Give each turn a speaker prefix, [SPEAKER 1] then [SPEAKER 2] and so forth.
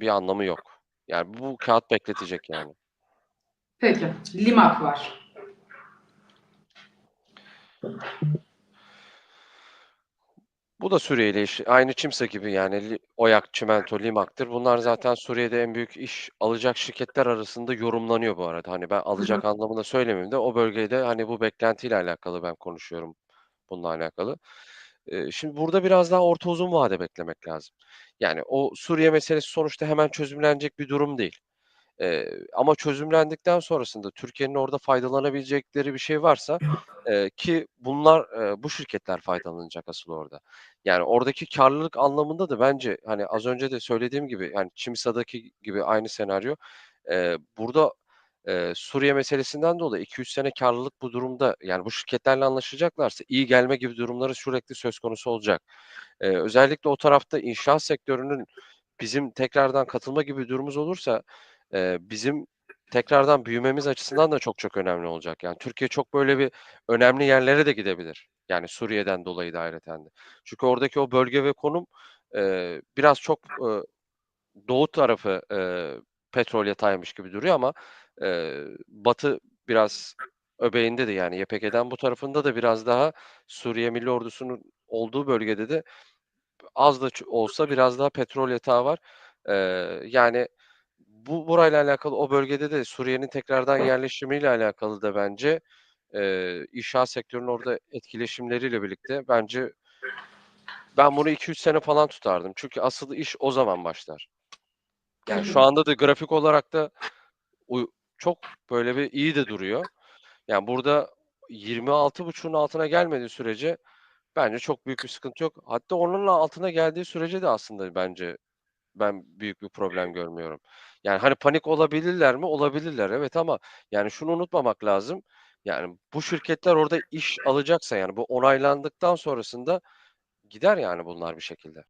[SPEAKER 1] bir anlamı yok. Yani bu kâğıt bekletecek yani.
[SPEAKER 2] Peki. Limak var.
[SPEAKER 1] Bu da Suriye iş aynı Çimsa gibi yani Oyak, Çimento, Limak'tır. Bunlar zaten Suriye'de en büyük iş alacak şirketler arasında yorumlanıyor bu arada. Hani ben alacak anlamında söylemeyeyim de o bölgede, hani, bu beklentiyle alakalı ben konuşuyorum bununla alakalı. Şimdi burada biraz daha orta uzun vade beklemek lazım. Yani o Suriye meselesi sonuçta hemen çözümlenecek bir durum değil. Eee, ama çözümlendikten sonrasında Türkiye'nin orada faydalanabilecekleri bir şey varsa, eee, ki bunlar, eee, bu şirketler faydalanacak asıl orada. Yani oradaki kârlılık anlamında da bence, hani, az önce de söylediğim gibi, yani Çimsa'daki gibi aynı senaryo, eee, burada, eee, Suriye meselesinden dolayı 2-3 sene kârlılık bu durumda, yani bu şirketlerle anlaşacaklarsa iyi gelme gibi durumları sürekli söz konusu olacak. Eee, özellikle o tarafta inşaat sektörünün bizim tekrardan katılma gibi durumumuz olursa, eee, bizim tekrardan büyümemiz açısından da çok çok önemli olacak. Yani Türkiye çok böyle bir önemli yerlere de gidebilir. Yani Suriye'den dolayı da ayrıyeten de. Çünkü oradaki o bölge ve konum, eee, biraz çok, ııı, doğu tarafı, eee, petrol yatağıymış gibi duruyor ama, eee, batı biraz öbeğinde de yani YPG'den bu tarafında da biraz daha Suriye Milli Ordusu'nun olduğu bölgede de az da olsa biraz daha petrol yatağı var. Eee, yani bu burayla alakalı o bölgede de Suriye'nin tekrardan yerleşimiyle alakalı da bence, eee, inşaat sektörünün orada etkileşimleriyle birlikte bence ben bunu 2-3 sene falan tutardım. Çünkü asıl iş o zaman başlar. Yani şu anda da grafik olarak da çok böyle bir iyi de duruyor. Yani burada 26.5'un altına gelmediği sürece bence çok büyük bir sıkıntı yok. Hatta onun altına geldiği sürece de aslında bence ben büyük bir problem görmüyorum. Yani, hani, panik olabilirler mi? Olabilirler, evet ama yani şunu unutmamak lazım, yani bu şirketler orada iş alacaksa, yani bu onaylandıktan sonrasında gider yani bunlar bir şekilde.